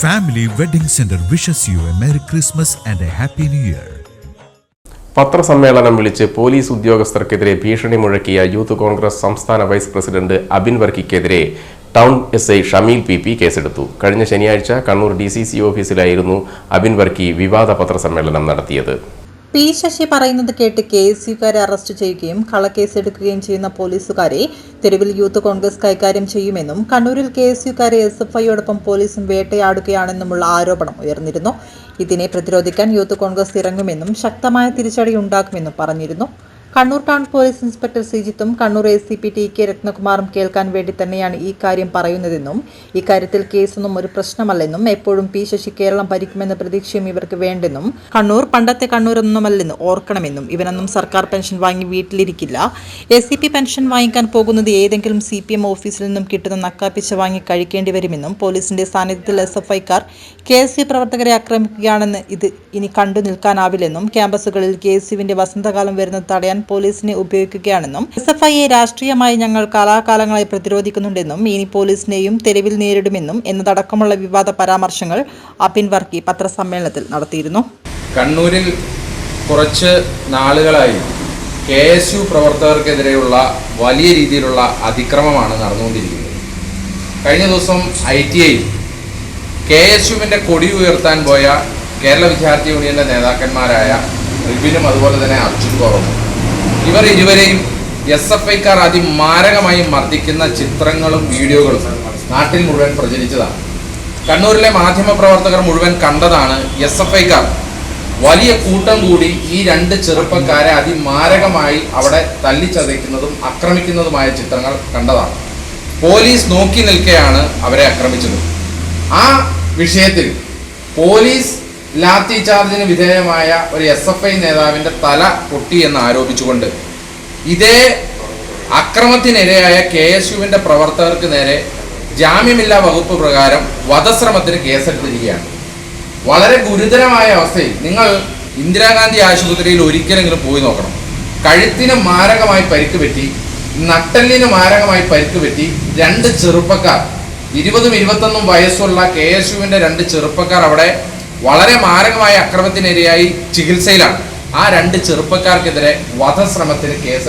Family Wedding centre wishes you a merry Christmas and a happy new year പത്രസമ്മേളനം വിളിച്ച് police ഉദ്യോഗസ്ഥർക്കെതിരെ ഭീഷണി മുഴക്കിയ യൂത്ത് കോൺഗ്രസ് സംസ്ഥാന vice president Abin വർക്കിക്കെതിരെ town S I Shameel P P കേസെടുത്തു. കഴിഞ്ഞ ശനിയാഴ്ച കണ്ണൂർ ഡി സി സി ഓഫീസിലായിരുന്നു അബിൻ വർക്കി വിവാദ പത്രസമ്മേളനം നടത്തിയത്. പി ശശി പറയുന്നത് കേട്ട് കെ എസ് യുക്കാരെ അറസ്റ്റ് ചെയ്യുകയും കള്ളക്കേസെടുക്കുകയും ചെയ്യുന്ന പോലീസുകാരെ തെരുവിൽ യൂത്ത് കോൺഗ്രസ് കൈകാര്യം ചെയ്യുമെന്നും കണ്ണൂരിൽ കെ എസ് യുക്കാരെ എസ് എഫ് ഐയോടൊപ്പം പോലീസും വേട്ടയാടുകയാണെന്നുമുള്ള ആരോപണം ഉയർന്നിരുന്നു. ഇതിനെ പ്രതിരോധിക്കാൻ യൂത്ത് കോൺഗ്രസ് ഇറങ്ങുമെന്നും ശക്തമായ തിരിച്ചടി ഉണ്ടാക്കുമെന്നും പറഞ്ഞിരുന്നു. Kannur town police inspector സിജിത്തും Kannur A C P T K രത്നകുമാറും കേൾക്കാൻ വേണ്ടി തന്നെയാണ് ഈ കാര്യം പറയുന്നതെന്നും ഇക്കാര്യത്തിൽ കേസൊന്നും ഒരു പ്രശ്നമല്ലെന്നും എപ്പോഴും പി ശശി കേരളം ഭരിക്കുമെന്ന പ്രതീക്ഷയും ഇവർക്ക് വേണ്ടെന്നും കണ്ണൂർ പണ്ടത്തെ കണ്ണൂരൊന്നുമല്ലെന്ന് ഓർക്കണമെന്നും ഇവനൊന്നും സർക്കാർ പെൻഷൻ വാങ്ങി വീട്ടിലിരിക്കില്ല. എ സി പി പെൻഷൻ വാങ്ങിക്കാൻ പോകുന്നത് ഏതെങ്കിലും സി പി എം ഓഫീസിൽ നിന്നും കിട്ടുന്ന നക്കാപ്പിച്ച വാങ്ങി കഴിക്കേണ്ടി വരുമെന്നും പോലീസിന്റെ സാന്നിധ്യത്തിൽ എസ് എഫ് ഐക്കാർ കെ എസ് യു പ്രവർത്തകരെ ആക്രമിക്കുകയാണെന്ന് ഇത് ഇനി കണ്ടു നിൽക്കാനാവില്ലെന്നും ക്യാമ്പസുകളിൽ കെ എസ് യുവിന്റെ വസന്തകാലം വരുന്നത് തടയാൻ പോലീസിനെ ഉപയോഗിക്കുകയാണെന്നും എസ് എഫ് ഐയെ രാഷ്ട്രീയമായി ഞങ്ങൾ കാലാകാലങ്ങളായി പ്രതിരോധിക്കുന്നുണ്ടെന്നും ഇനി പോലീസിനെയും തെരുവിൽ നേരിടുമെന്നും എന്നതടക്കമുള്ള വിവാദ പരാമർശങ്ങൾ അബിൻ വർക്കി പത്രസമ്മേളനത്തിൽ നടത്തിയിരുന്നു. കണ്ണൂരിൽ കുറച്ച് നാളുകളായി കെ എസ് യു പ്രവർത്തകർക്കെതിരെയുള്ള വലിയ രീതിയിലുള്ള അതിക്രമമാണ് നടന്നുകൊണ്ടിരിക്കുന്നത്. കഴിഞ്ഞ ദിവസം I T I K S യുവിന്റെ കൊടി ഉയർത്താൻ പോയ കേരള വിദ്യാർത്ഥി യൂണിയന്റെ നേതാക്കന്മാരായ റിബിനും അതുപോലെ തന്നെ അർജുൻ ഗോറവും ഇവർ ഇരുവരെയും എസ് എഫ് ഐക്കാർ അതിമാരകമായി മർദ്ദിക്കുന്ന ചിത്രങ്ങളും വീഡിയോകളും നാട്ടിൽ മുഴുവൻ പ്രചരിച്ചതാണ്. കണ്ണൂരിലെ മാധ്യമപ്രവർത്തകർ മുഴുവൻ കണ്ടതാണ് എസ് എഫ് ഐക്കാർ വലിയ കൂട്ടം കൂടി ഈ രണ്ട് ചെറുപ്പക്കാരെ അതിമാരകമായി അവിടെ തല്ലിച്ചതയ്ക്കുന്നതും ആക്രമിക്കുന്നതുമായ ചിത്രങ്ങൾ കണ്ടതാണ്. പോലീസ് നോക്കി നിൽക്കെയാണ് അവരെ ആക്രമിച്ചത്. ആ വിഷയത്തിൽ പോലീസ് ലാത്തി ചാർജിന് വിധേയമായ ഒരു എസ് എഫ് ഐ നേതാവിന്റെ തല പൊട്ടി എന്ന് ആരോപിച്ചുകൊണ്ട് ഇതേ അക്രമത്തിനിരയായ കെ എസ് യുവിന്റെ പ്രവർത്തകർക്ക് നേരെ ജാമ്യമില്ലാ വകുപ്പ് പ്രകാരം വധശ്രമത്തിന് കേസെടുത്തിരിക്കുകയാണ്. വളരെ ഗുരുതരമായ അവസ്ഥയിൽ നിങ്ങൾ ഇന്ദിരാഗാന്ധി ആശുപത്രിയിൽ ഒരിക്കലെങ്കിലും പോയി നോക്കണം. കഴുത്തിന് മാരകമായി പരിക്ക് പറ്റി നട്ടലിന് മാരകമായി പരിക്ക് പറ്റി രണ്ട് ചെറുപ്പക്കാർ ഇരുപതും ഇരുപത്തൊന്നും വയസ്സുള്ള കെ എസ് യുവിന്റെ രണ്ട് ചെറുപ്പക്കാർ അവിടെ വളരെ മാരകമായ അക്രമത്തിനിരയായി ചികിത്സയിലാണ്. ആ രണ്ട് ചെറുപ്പക്കാർക്കെതിരെ വധശ്രമത്തിന് കേസ്